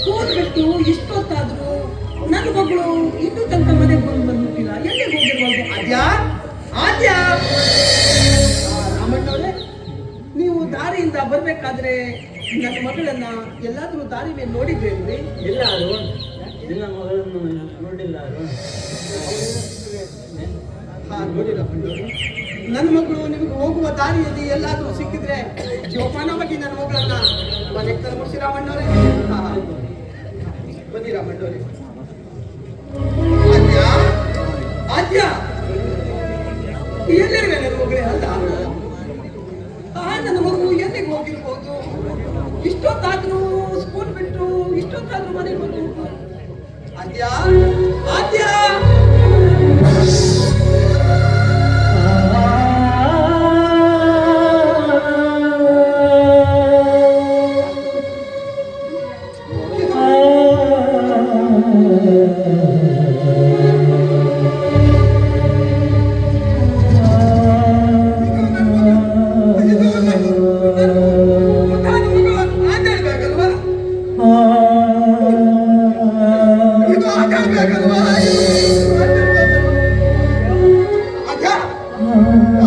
School ಬಿಟ್ಟು ಇಷ್ಟೊತ್ತಾದ್ರು ನನ್ನ ಮಗಳು ಇನ್ನೂ ತನಕ ಮನೆಗೆ ಬಂದು ಬಂದ್ಬಿಟ್ಟಿಲ್ಲ. ಎಲ್ಲಿ ಹೋಗಿರ್ಬೋದು? ಅದ್ಯಾ ಆದ್ಯಾ? ರಾಮಣ್ಣವ್ರೆ ನೀವು ದಾರಿಯಿಂದ ಬರ್ಬೇಕಾದ್ರೆ ನನ್ನ ಮಗಳನ್ನ ಎಲ್ಲಾದ್ರೂ ದಾರಿ ಮೇಲೆ ನೋಡಿದ್ರೇನ್ರಿ? ಎಲ್ಲಾರು ನಿನ್ನ ಮಗಳನ್ನು ನೋಡಿಲ್ಲ ಅದು ಹಾ ನೋಡಿ ರಾಮಣ್ಣವ್ರೆ ನನ್ನ ಮಗಳು ನಿಮ್ಗೆ ಹೋಗುವ ದಾರಿಯಲ್ಲಿ ಎಲ್ಲಾದ್ರೂ ಸಿಕ್ಕಿದ್ರೆ ಜೋಪಾನವಾಗಿ ನನ್ನ ಮಗಳನ್ನ ಮನೆಗೆ ತಲುಪಿಸಿ ರಾಮಣ್ಣವ್ರೆ. ಹಾ ಮಂಡೋರಿ ಆದ್ಯ? ಎಲ್ಲಿರುವೆ ನನ್ನ ಮಗಳೇ? ಅಲ್ಲ. ಆ ನನ್ನ ಮಗು ಎಲ್ಲಿಗೆ ಹೋಗಿರ್ಬೋದು? ಇಷ್ಟೊತ್ತಾದ್ರೂ ಸ್ಕೂಲ್ ಬಿಟ್ಟು ಇಷ್ಟೊತ್ತಾದ್ರೂ ಮನೆಗೆ ಬಂದು ಆದ್ಯ? ಆದ್ಯಾ?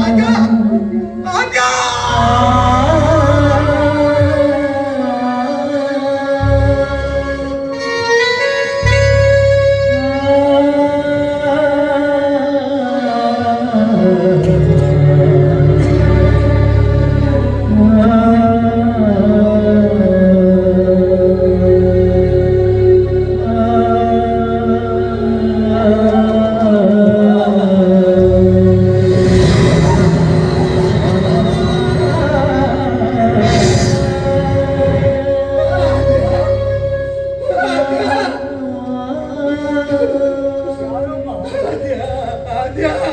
Aga! Aga! ಆದ್ಯಾ ಆದ್ಯಾ ಯಾರಮ್ಮ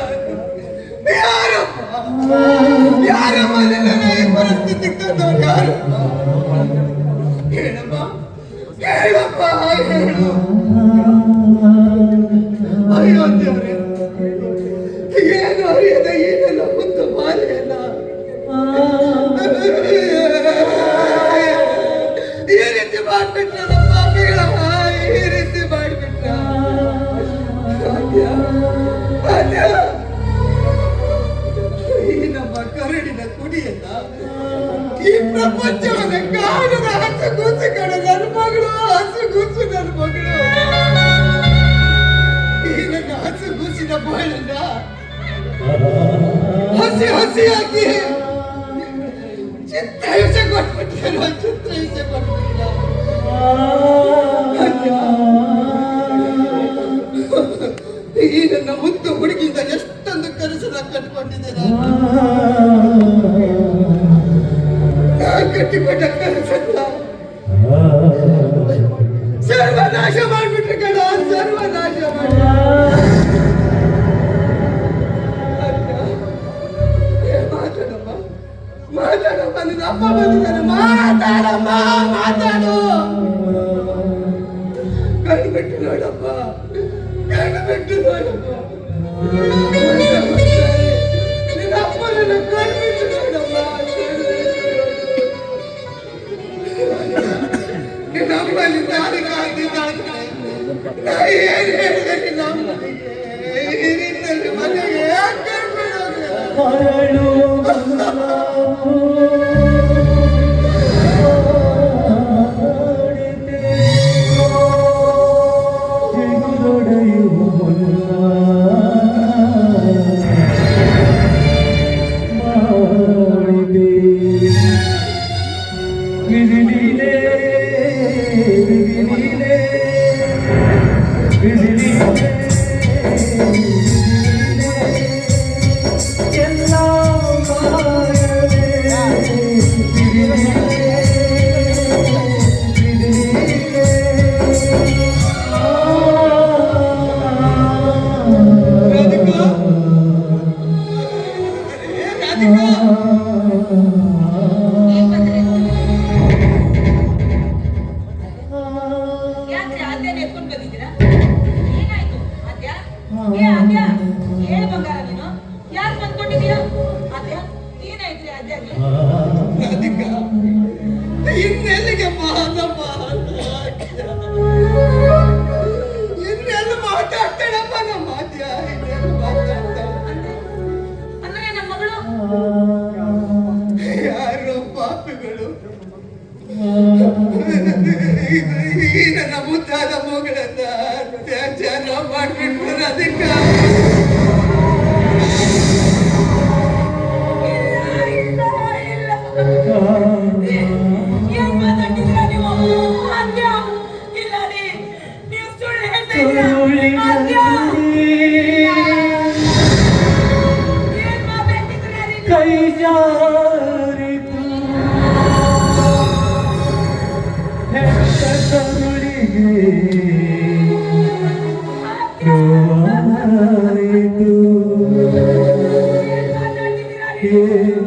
ಮಾತಾಡಮ್ಮ ನಿನ್ನ ಅಪ್ಪ ಬಂದಿದ್ದಾನೆ ಮಾತಾಡಮ್ಮ, ಮಾತಾಡು. ಕಣ್ಣು ಬಿಟ್ಟು ನೋಡಪ್ಪ, ಕಣ್ಣು ಬಿಟ್ಟು ನೋಡಪ್ಪ. ನಿನ್ನ ಕಣ್ಣು ನಿನ್ನ ನಿನ್ನ ನಿನ್ನ ಮನೆಗೆ? ಎಲ್ಲ Deus.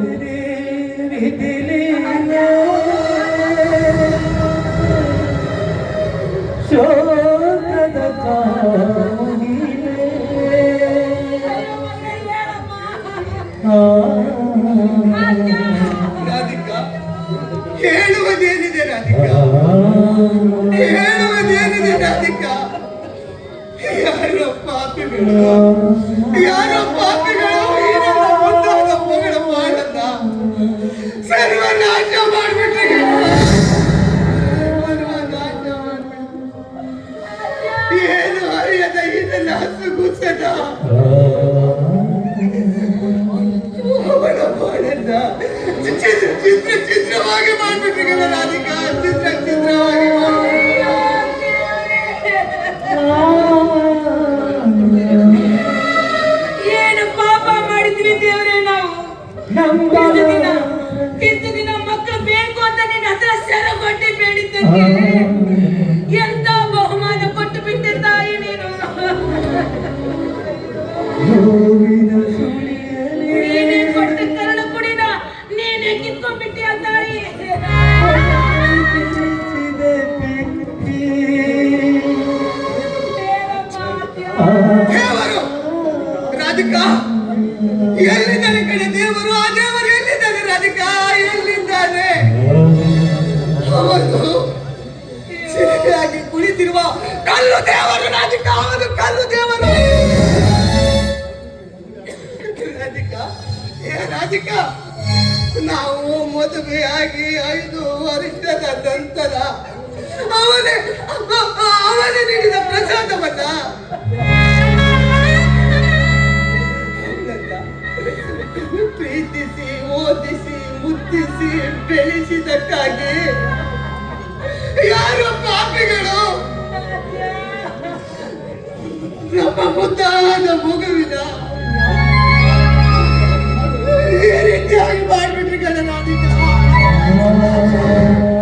ದೇವ್ರೆ ನಾವು. ದಿನ ಇಷ್ಟು ದಿನ ಮಕ್ಕಳು ಬೇಕು ಅಂತ ನಿನ್ನ ಹತ್ರ ಸೆರ ಕೊಟ್ಟು ಬೇಡಿದ್ದಕ್ಕೆ ಎಂತ ಬಹುಮಾನ ಕೊಟ್ಟು ಬಿಟ್ಟೆ ತಾಯಿ ನೀನೇ ಕಲ್ಲು ದೇವರು ರಾಜಕ ಅವನು ಕಲ್ಲು ದೇವರು. ರಾಜಕ ಏ ರಾಧಿಕಾ ನಾವು ಮದುವೆಯಾಗಿ ಐದು ವರ್ಷದ ನಂತರ ಅವನೇ ಅವನೇ ನೀಡಿದ ಪ್ರಸಾದವನ್ನ. ಪ್ರೀತಿಸಿ, ಓದಿಸಿ ಮುತ್ತಿಸಿ ಬೆಳೆಸಿದಕ್ಕಾಗಿ ಯಾರು ಪಾಪಿಗಳು ನಮ್ಮ ಮುದ್ದಾದ ಮಗುವಿನ ಈ ರೀತಿಯಾಗಿ ಮಾಡ್ಬಿಟ್ರಿ ಗಣನಾದಿಕ ರೀ,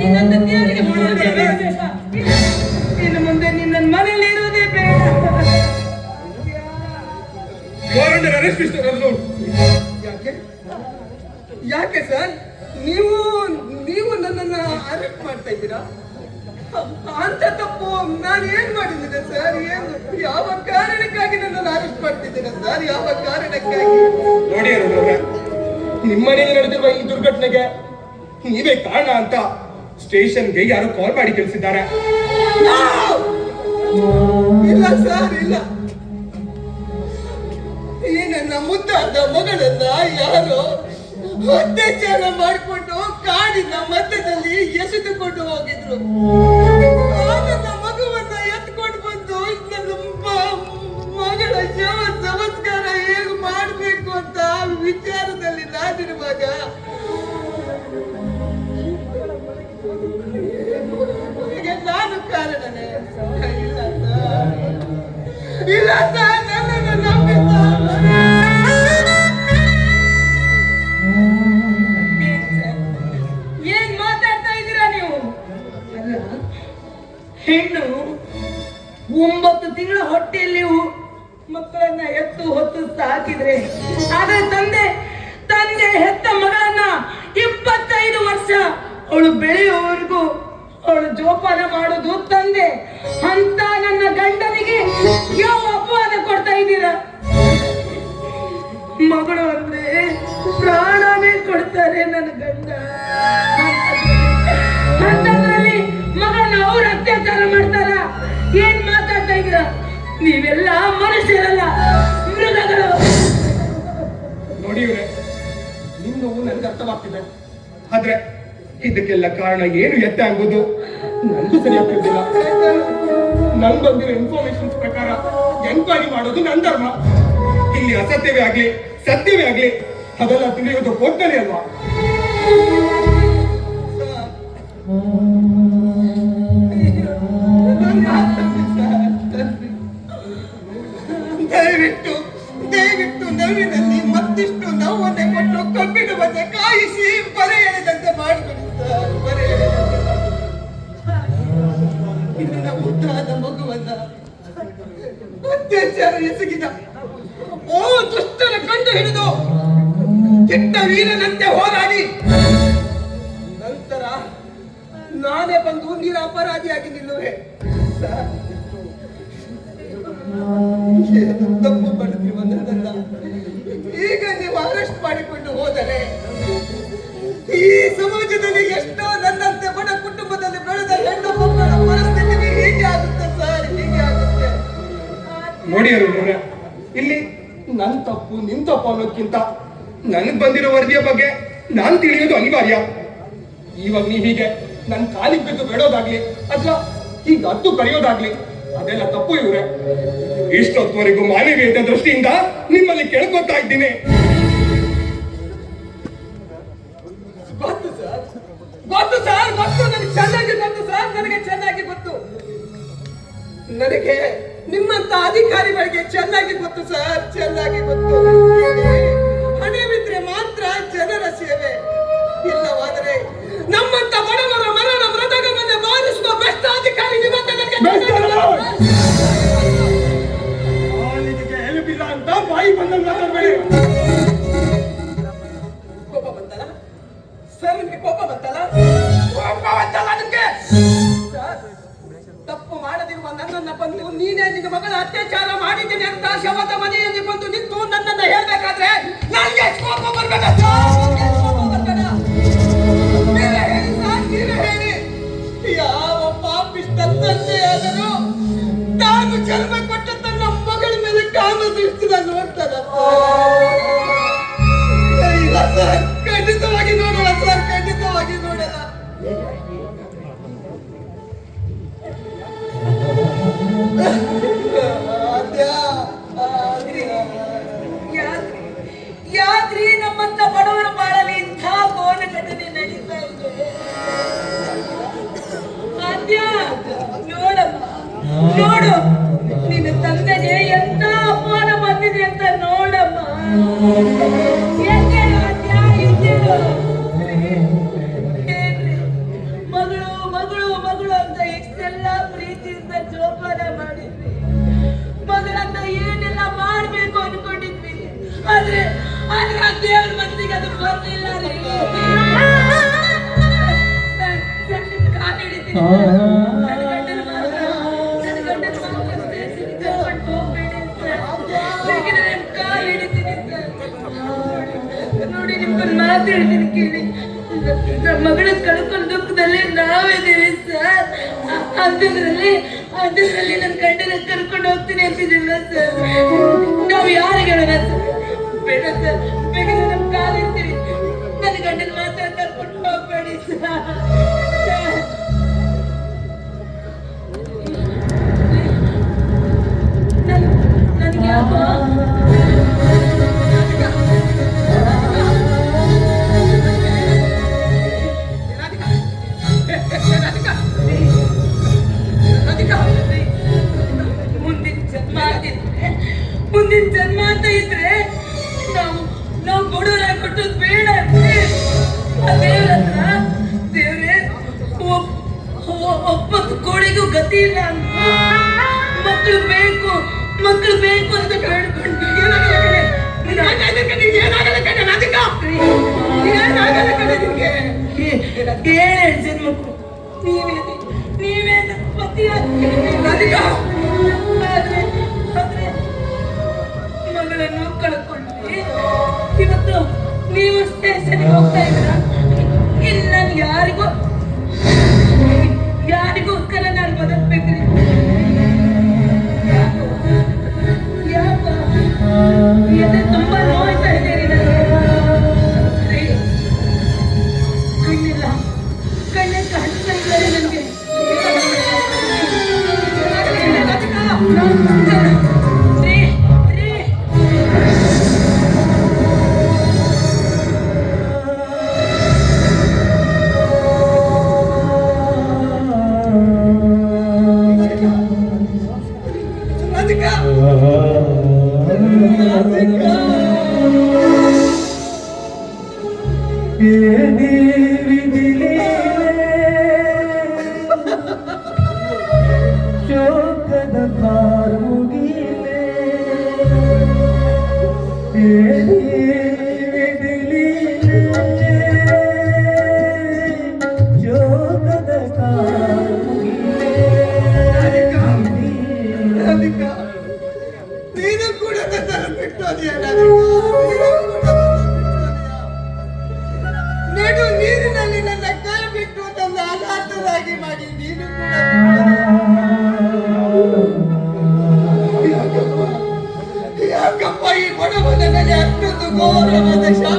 ನೀನಂತ ದೇವರಿಗೆ ಮಾಡೋದೇ ಬೇಡ ಇನ್ನು ಮುಂದೆ ನಿನ್ನ ಮನೆಯಲ್ಲಿ ಇರೋದೇ ಬೇಡ. ಅರೆಸ್ಟ್ ಯಾಕೆ? ಯಾಕೆ ಸರ್ ನೀವು ನೀವು ನನ್ನನ್ನು ಅರೆಸ್ಟ್ ಮಾಡ್ತಾ ಇದ್ದೀರಾ? ಅಂತ ತಪ್ಪು. ನಾನು ಏನ್ ಮಾಡಿದ್ದೀನಿ ಸರ್ ಏನು ಯಾವ ಕಾರಣಕ್ಕಾಗಿ ನನ್ನನ್ನು ಅರೆಸ್ಟ್ ಮಾಡ್ತಿದ್ದೀರಾ ಸರ್ ಯಾವ ಕಾರಣಕ್ಕಾಗಿ? ನೋಡಿ ನಿಮ್ಮ ಮನೆಯಲ್ಲಿ ನಡೆದಿರುವ ಈ ದುರ್ಘಟನೆಗೆ ನೀವೇ ಕಾರಣ ಅಂತ ಸ್ಟೇಷನ್ಗೆ ಯಾರು ಕಾಲ್ ಮಾಡಿ ತಿಳಿಸಿದ್ದಾರೆ! ಇಲ್ಲ ಸರ್, ಇಲ್ಲ. ಈ ನನ್ನ ಮುದ್ದಾದ ಮಗಳನ್ನ ಯಾರು ಅತ್ಯಾಚಾರ ಮಾಡಿಕೊಂಡು ಕಾಡಿನ ಮಧ್ಯದಲ್ಲಿ ಎಸೆದುಕೊಂಡು ಹೋಗಿದ್ರು. ನನ್ನ ಮಗುವನ್ನ ಎತ್ಕೊಂಡು ಬಂದು ನನ್ನ ಮಗಳ ಶವ ಸಂಸ್ಕಾರ ಹೇಗೆ ಮಾಡಬೇಕು ಅಂತ ವಿಚಾರದಲ್ಲಿ ನಾನಿರುವಾಗ ನಾನು ಕಾರಣನೇ? ಇಲ್ಲ ಸರ್ ಹೆಣ್ಣು ಒಂಬತ್ತು ತಿಂಗಳ ಹೊಟ್ಟೆಯಲ್ಲಿ ಮಕ್ಕಳನ್ನ ಎತ್ತು ಹೊತ್ತು ಸಾಕಿದ್ರೆ ಆದ್ರೆ ತಂದೆ ತಂದೆ ಹೆತ್ತ ಮಗಳನ್ನ ಇಪ್ಪತ್ತೈದು ವರ್ಷ ಅವಳು ಬೆಳೆಯುವವರೆಗೂ ಅವಳು ಜೋಪಾನ ಮಾಡೋದು ತಂದೆ. ಅಂತ ನನ್ನ ಗಂಡನಿಗೆ ಯಾವ ಅಪವಾದ ಕೊಡ್ತಾ ಇದ್ದೀರ? ಮಗಳು ಅಂದ್ರೆ ಪ್ರಾಣನೇ ಕೊಡ್ತಾರೆ ನನ್ನ ಗಂಡ. ಮಗಳನ್ನ ಅತ್ಯಾಚಾರ ಮಾಡ್ತಾರ? ಏನ್ ಮಾತಾಡ್ತಾ ಇದ್ದೀರಾ? ನೀವೆಲ್ಲ ಮನುಷ್ಯರಲ್ಲ, ಮೃಗಗಳು. ನೋಡಿ ಇವ್ರೆ ನಿಮ್ ನೋವು ನನ್ಗೆ ಅರ್ಥವಾಗ್ತಿದೆ. ಆದ್ರೆ ಇದಕ್ಕೆಲ್ಲ ಕಾರಣ ಏನು ಎತ್ತ ಆಗ್ಬೋದು ನನಗೂ ನನ್ ಬಂದಿರೋ ಇನ್ಫಾರ್ಮೇಶನ್ಸ್ ಪ್ರಕಾರ ಎಂಕ್ವೈರಿ ಮಾಡೋದು ನನ್ನ ಧರ್ಮ. ಇಲ್ಲಿ ಅಸತ್ಯವೇ ಆಗ್ಲಿ, ಸತ್ಯವೇ ಆಗ್ಲಿ, ಅದೆಲ್ಲ ತಿಳಿಯೋದು ಕೊಟ್ಟನೆ ಅಲ್ವಾ? ದಯವಿಟ್ಟು ದಯವಿಟ್ಟು ನವಿನಲ್ಲಿ ಮತ್ತಿಷ್ಟು ನೋವನ್ನೇ ಕೊಟ್ಟು ಕಬ್ಬಿಡುವಂತೆ ಕಾಯಿಸಿ, ಬರೆ ಇದನ್ನ ಮುದ್ದಾದ ಮಗುವನ್ನ ಅತ್ಯಾಚಾರ ಎಸಗಿದ. ಓ, ದುಷ್ಟನ ಕಂಡು ಹಿಡಿದು ಕೆಟ್ಟ ವೀರನಂತೆ ಹೋರಾಡಿ. ನಂತರ ನಾನೇ ಬಂದು ನಿರಪರಾಧಿಯಾಗಿ ನಿಲ್ಲುವೆ. ಸರ್ ಏನು ತಪ್ಪು ಒಂದಲ್ಲ ಈಗ ನೀವು ಅರೆಸ್ಟ್ ಮಾಡಿಕೊಂಡು ಹೋದರೆ ಈ ಸಮಾಜದಲ್ಲಿ ಎಷ್ಟೋ ನೋಡಿ ಅರುಣ್ರೆ ಇಲ್ಲಿ ನನ್ನ ತಪ್ಪು, ನಿನ್ ತಪ್ಪು ಅನ್ನೋದ್ಕಿಂತ ನನಗೆ ಬಂದಿರೋ ವರದಿಯ ಬಗ್ಗೆ ನಾನು ತಿಳಿಯೋದು ಅನಿವಾರ್ಯ. ಇವಾಗ ನೀ ಹೀಗೆ ನನ್ನ ಕಾಲಿಗೆ ಬಿದ್ದು ಬೇಡೋದಾಗ್ಲಿ ಅಥವಾ ಹೀಗೆ ಹತ್ತು ಕರೆಯೋದಾಗ್ಲಿ, ಅದೆಲ್ಲ ತಪ್ಪು ಇವ್ರೆ. ಇಷ್ಟೊತ್ತವರೆಗೂ ಮಾನವೀಯತೆ ದೃಷ್ಟಿಯಿಂದ ನಿಮ್ಮಲ್ಲಿ ಕೇಳ್ಕೊತಾ ಇದ್ದೀನಿ. ಗೊತ್ತು ಸರ್, ಗೊತ್ತು. ನನಗೆ ಚೆನ್ನಾಗಿ ಗೊತ್ತು ಸರ್. ನನಗೆ ಚೆನ್ನಾಗಿ ಗೊತ್ತು. ನನಗೆ ನಿಮ್ಮಂತ ಅಧಿಕಾರಿಗಳಿಗೆ ಚೆನ್ನಾಗಿ ಗೊತ್ತು ಸರ್ ಚೆನ್ನಾಗಿ ಗೊತ್ತು. ಹಣವಿದ್ರೆ ಮಾತ್ರ ಜನರ ಸೇವೆ. ಇಲ್ಲವಾದರೆ ನಮ್ಮಂತ ಬಡವರ ಮರಣ ಮೃದಗಮನ ಬಾರಿಸುವ ಬೆಸ್ಟ್ ಅಧಿಕಾರಿ ಎಲುಬಿಲ್ಲ ಅಂತ ಬಾಯಿ ಬಂದಂಗ್ ಮಾತಾಡ್ಬೇಡಿ. ಕೋಪ ಬಂತಲ್ಲ? ಸರ್ ನಿಮಗೆ ಕೋಪ ಬಂತಲ್ಲ? ಕೋಪ ಬಂತಲ್ಲ ನಿಮ್ಗೆ? ಬಂದು ನೀನೇ ನಿನ್ನ ಮಗಳ ಅತ್ಯಾಚಾರ ಮಾಡಿದ್ದೀನಿ ಅಂತ ಶವದ ಮನೆಯಲ್ಲಿ ಬಂದು ನಿಂತು ನನ್ನನ್ನ ಹೇಳ್ಬೇಕಾದ್ರೆ ನನಗೆ ಕೋಪ ಬರ್ಬೇಡ ಯಾವ ಪಾಪಿಷ್ಟ ತಂದೆ ಆದರೂ ತಾನು ಜನ್ಮ ಕೊಟ್ಟ ತನ್ನ ಮಗಳ ಮೇಲೆ ಕಾಮ ದೃಷ್ಟಿನ ನೋಡ್ತಾರಪ್ಪ ನೋಡಮ್ಮ, ನೋಡು. ನಿನ್ನ ತಂದೆಗೆ ಎಂತ ಅಪಮಾನ ಬಂದಿದೆ ಅಂತ ನೋಡಮ್ಮ? ಮಗಳು ಮಗಳು ಮಗಳು ಅಂತ ಇಷ್ಟೆಲ್ಲ ಪ್ರೀತಿಯಿಂದ ಜೋಪಾನ ಮಾಡಿದ್ವಿ. ಮಗಳನ್ನ ಏನೆಲ್ಲ ಮಾಡ್ಬೇಕು ಅನ್ಕೊಂಡಿದ್ವಿ. ಆದ್ರೆ ಆದ್ರೆ ಆ ದೇವ್ರ ಮನಸ್ಸಿಗೆ ಅದು ಬರ್ಲಿಲ್ಲ ರೀ. ನಾನ್- ನಮ್ಮ ಮಗಳ ಕಳ್ಕೊಂಡ್ ದುಃಖದಲ್ಲಿ ನಾವಿದ್ದೀವಿ ಸರ್. ಅಂಥದ್ರಲ್ಲಿ ಅಂಥದ್ರಲ್ಲಿ ನನ್ನ ಗಂಡನ ಕರ್ಕೊಂಡು ಹೋಗ್ತೀನಿ ಅಂತಿದ್ದಿಲ್ಲ ಸರ್. ನಾವು ಯಾರಿಗೆ ಹೇಳೋಣ, ಸರ್? ಬೇಡ, ಸರ್. ಬೇಕಿದ್ರೆ ನಮ್ಮ ಕಾಲಿರ್ತೀವಿ ನನ್ನ ಗಂಡನ ಮಾತ್ರ ಕರ್ಕೊಂಡು ಹೋಗ್ಬೇಡಿ, ಸರ್. ನನ್- ನನ್ಗೆ ಯಾಕೋ ಮುಂದಿನ ಜನ್ಮ ಅಂತ ಇದ್ರೆ ನಾವು ನಾವು ಕೊಡೋರ ಕೊಟ್ಟದ್ ಬೇಡ ದೇವ್ರ ದೇವ್ರೆ ಕೋಳಿಗೂ ಗತಿ ಇಲ್ಲ ಅಂತ. ಮಕ್ಕಳು ಬೇಕು ಮಕ್ಕಳು ಬೇಕು ಅಂತ ಕೇಳ್ಕೊಂಡು ಜನ್ಮಕ್ಕೂ. ನೀವೇ ನೀವೇ ಪತಿ ನೀವು ಸ್ಟೇಷನ್ಗೆ ಹೋಗ್ತಾ ಇದ್ದೀರಾ? ಇಲ್ಲಿ ನಾನು ಯಾರಿಗೂ ಯಾರಿಗೋಸ್ಕರ ನಾನು ಬದುಕ್ಬೇಕ್ರಿ ಶೋಕದ ಕಾರುಗಿಲೆ ಶೋಕದ morning in the shadow.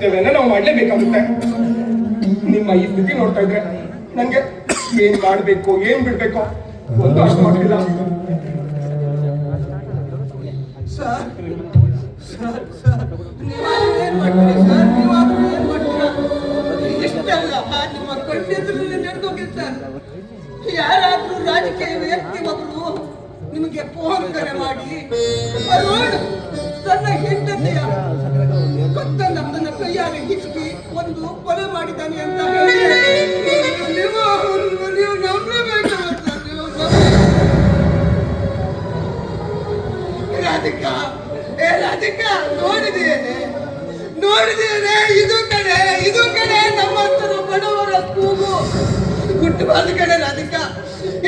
ಕರ್ತವ್ಯನ ನಾವು ಮಾಡ್ಲೇಬೇಕಾಗುತ್ತೆ. ನಿಮ್ಮ ಈ ಸ್ಥಿತಿ ನೋಡ್ತಾ ಇದ್ರೆ ನಂಗೆ ಏನ್ ಮಾಡಬೇಕು, ಏನ್ ಬಿಡ್ಬೇಕು ಒಂದು ಅರ್ಥ ಮಾಡಿಲ್ಲ ಯಾರಾದ್ರೂ ರಾಜಕೀಯ ವ್ಯಕ್ತಿ ಒಬ್ರು ನಿಮಗೆ ಫೋನ್ ಕರೆ ಮಾಡಿ ತನ್ನ ಹೆಂಡತಿಯ ಕೊತ್ತ ನಮ್ಮನ್ನ ಕೈಯಾರೆ ಹಿಚ್ಚಿ ಒಂದು ಕೊಲೆ ಮಾಡಿದ್ದಾನೆ ಅಂತ ಹೇಳಿ. ನೀವು ನೀವು. ರಾಧಿಕಾ ಏ ರಾಧಿಕಾ ಇದು ಕಡೆ ಇದು ಕಡೆ ನಮ್ಮಂತರ ಬಡವರ ಕೂಗು. ಹುಟ್ಟಬಾರ್ದು ಕಡೆ ರಾಧಿಕಾ,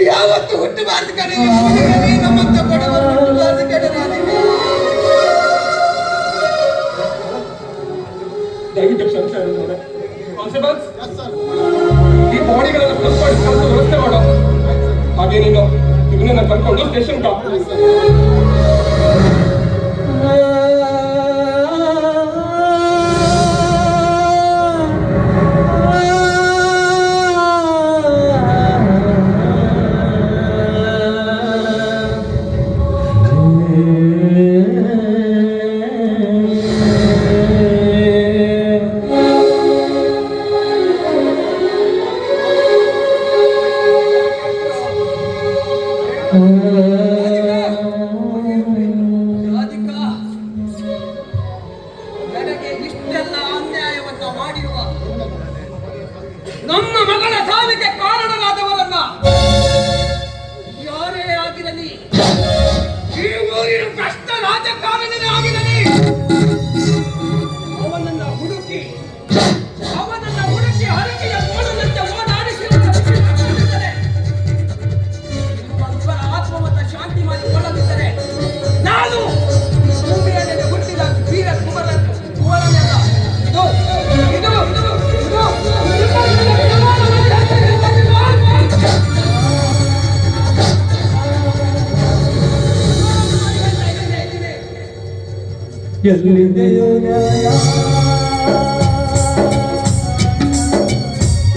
ಯಾವತ್ತು ಹುಟ್ಟಬಾರ್ದು ಕಡೆ ನಮ್ಮಂತ ಬಡವರು ಕಡೆ ದಯವಿಟ್ಟು ಈ ಬಾಡಿಗಳನ್ನು ಪ್ಲಸ್ ಮಾಡಿ ಕಳಿಸೋ ವ್ಯವಸ್ಥೆ ಮಾಡೋ. ಹಾಗೆ ನೀನು ಇವನನ್ನ ಕರ್ಕೊಂಡು ಸ್ಟೇಷನ್ ರಾಜಕಾರಣಿಯಾಗಿದ್ದಾನೆ ಮಾಡಿರುವ ನಮ್ಮ ಮಗಳ ಸಾವಿಗೆ ಕಾರಣ ಎಲ್ಲಿದೆಯೋ ನ್ಯಾಯ?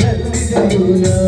ಎಲ್ಲಿದೆಯೋ ನ್ಯಾಯ?